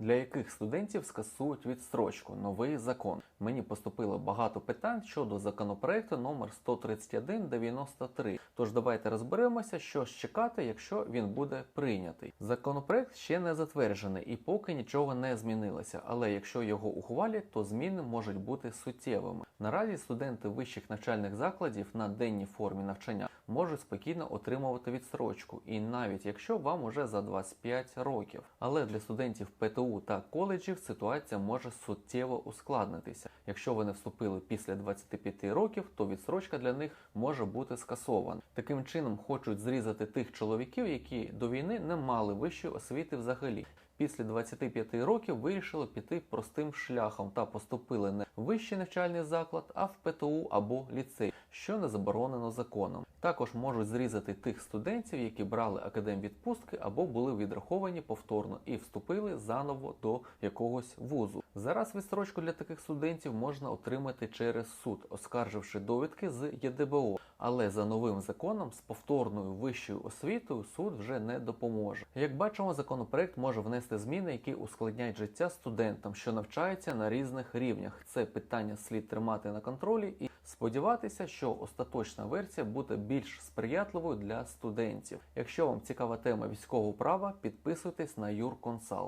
Для яких студентів скасують відстрочку? Новий закон. Мені поступило багато питань щодо законопроекту номер 13193. Тож давайте розберемося, що чекати, якщо він буде прийнятий. Законопроект ще не затверджений і поки нічого не змінилося. Але якщо його ухвалять, то зміни можуть бути суттєвими. Наразі студенти вищих навчальних закладів на денній формі навчання можуть спокійно отримувати відстрочку, і навіть якщо вам уже за 25 років. Але для студентів ПТУ та коледжів ситуація може суттєво ускладнитися. Якщо вони вступили після 25 років, то відсрочка для них може бути скасована. Таким чином хочуть зрізати тих чоловіків, які до війни не мали вищої освіти взагалі. Після 25 років вирішили піти простим шляхом та поступили не в вищий навчальний заклад, а в ПТУ або ліцей, що не заборонено законом. Також можуть зрізати тих студентів, які брали академвідпустки або були відраховані повторно і вступили заново до якогось вузу. Зараз відстрочку для таких студентів можна отримати через суд, оскарживши довідки з ЄДБО. Але за новим законом з повторною вищою освітою суд вже не допоможе. Як бачимо, законопроект може внести зміни, які ускладняють життя студентам, що навчаються на різних рівнях. Це питання слід тримати на контролі і сподіватися, що остаточна версія буде більш сприятливою для студентів. Якщо вам цікава тема військового права, підписуйтесь на Юрконсалт.